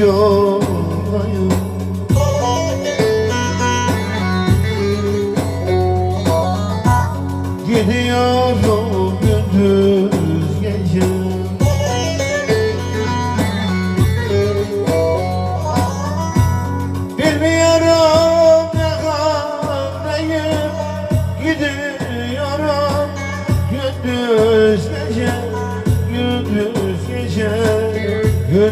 yoldayım. Gidiyorum gündüz gece. Bilmiyorum ne haldeyim Gidiyorum gündüz gece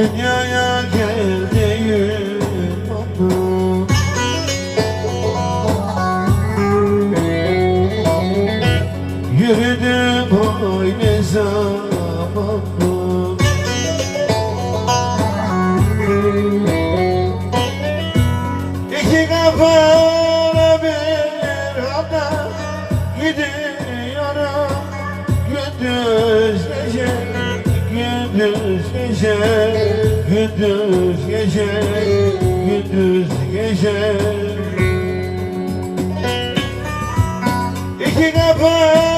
Dünyaya geldiğim anda Yürüdüm aynı zamanda İki kafalı bir anda Gidiyorum. Gündüz gece Gündüz gece Gündüz gece. İki kapalı